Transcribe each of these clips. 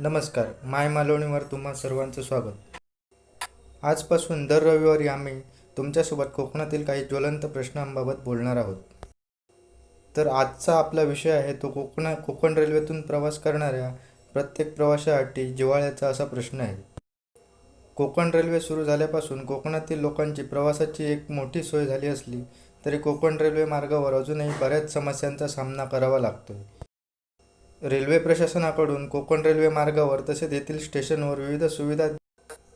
नमस्कार माय मालवणीवर तुम्हा सर्वांचं स्वागत. आजपासून दर रविवारी आम्ही तुमच्यासोबत कोकणातील काही ज्वलंत प्रश्नांबाबत बोलणार आहोत. तर आजचा आपला विषय आहे तो कोकणा कोकण रेल्वेतून प्रवास करणाऱ्या प्रत्येक प्रवाशासाठी जिव्हाळ्याचा असा प्रश्न आहे. कोकण रेल्वे सुरू झाल्यापासून कोकणातील लोकांची प्रवासाची एक मोठी सोय झाली असली तरी कोकण रेल्वे मार्गावर अजूनही बऱ्याच समस्यांचा सामना करावा लागतोय. रेल्वे प्रशासनाकडून कोकण रेल्वे मार्गावर तसेच येथील स्टेशनवर विविध सुविधा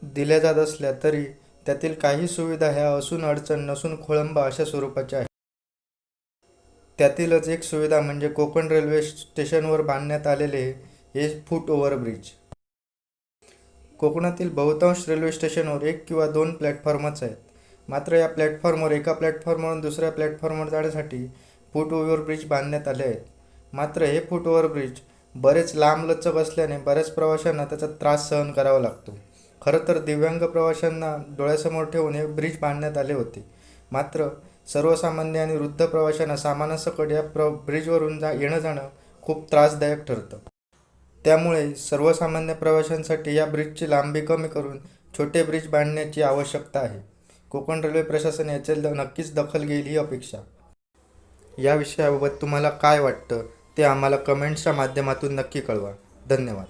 दिल्या जात असल्या तरी त्यातील काही सुविधा ह्या असून अडचण नसून खोळंबा अशा स्वरूपाच्या आहेत. त्यातीलच एक सुविधा म्हणजे कोकण रेल्वे स्टेशनवर बांधण्यात आलेले हे फूट ओव्हरब्रिज. कोकणातील बहुतांश रेल्वे स्टेशनवर एक किंवा दोन प्लॅटफॉर्मच आहेत. मात्र या प्लॅटफॉर्मवर एका प्लॅटफॉर्मवरून दुसऱ्या प्लॅटफॉर्मवर जाण्यासाठी फूट ओव्हरब्रिज बांधण्यात आले आहेत. मात्र हे फूट ओव्हरब्रिज बरेच लांबलचक असल्याने बऱ्याच प्रवाशांना त्याचा त्रास सहन करावा लागतो. खरं तर दिव्यांग प्रवाशांना डोळ्यासमोर ठेवून हे ब्रिज बांधण्यात आले होते. मात्र सर्वसामान्य आणि वृद्ध प्रवाशांना सामानासकट या प्र ब्रिजवरून जा येणं जाणं खूप त्रासदायक ठरतं. त्यामुळे सर्वसामान्य प्रवाशांसाठी या ब्रिजची लांबी कमी करून छोटे ब्रिज बांधण्याची आवश्यकता आहे. कोकण रेल्वे प्रशासन याचे नक्कीच दखल घेईल ही अपेक्षा. या विषयाबाबत तुम्हाला काय वाटतं? ते आम्हाला कमेंट्सच्या माध्यमातून नक्की कळवा. धन्यवाद.